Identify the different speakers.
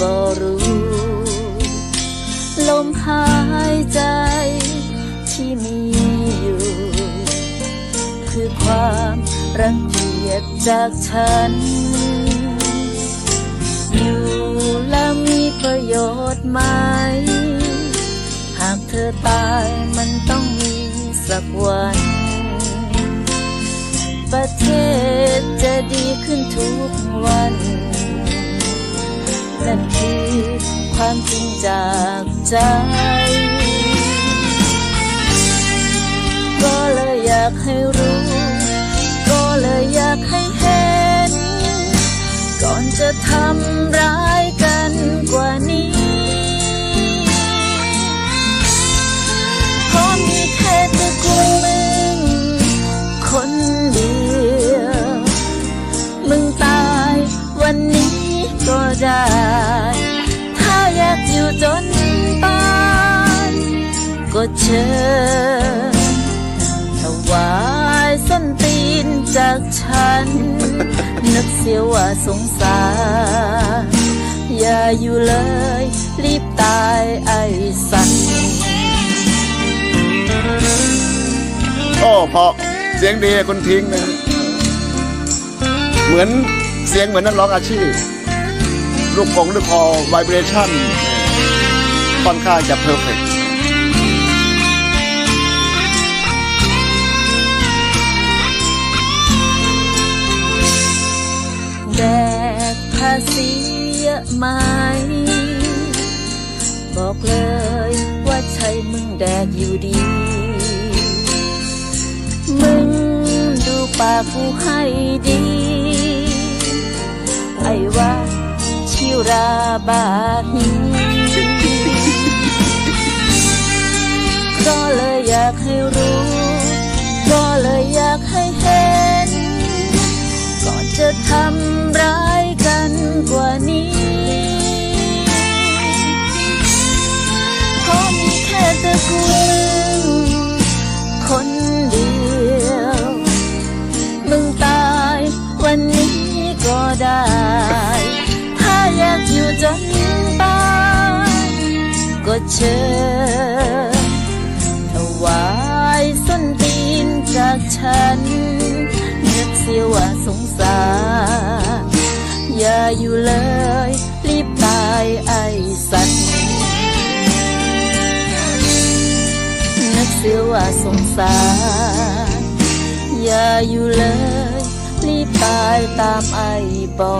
Speaker 1: ก็รู้ ลมหายใจที่มีอยู่ คือความรังเกียจจากฉัน อยู่แล้วมีประโยชน์ไหม หากเธอตายมันต้องมีสักวัน ประเทศจะดีขึ้นทุกวัน นั่นคือความจริงจากใจ ก็เลยอยากให้รู้ ก็เลยอยากให้เห็น ก่อนจะทำร้ายกันกว่านี้เพราะมีแค่ตัวกูมึง คนเดียว มึงตายวันนี้ก็ได้ ก็เชิญถวายส้นตีนจากฉัน นึกเสียว่าสงสาร อย่าอยู่เลย รีบตายไอ้สัน
Speaker 2: โอ้เพราะเสียงดีคุณทิ้งนะเหมือนเสียงเหมือนนักร้องอาชีพ ลูกกงลูกคอไวเบรชั่นค่อนข้างจะเพอร์เฟก
Speaker 1: แกภาษียไหม บอกเลยว่าใช่มึงแดกอยู่ดี มึงดูปากกูให้ดี ไอ้ว่าชิราบาฮีก็เลยอยากให้รู้ จนตายก็เชิญถวายส้นตีนจากฉันนึกเสียว่าสงสาร อย่าอยู่เลย รีบตายไอสัตว์นึกเสียว่าสงสาร อย่าอยู่เลย รีบตายตามไอบอ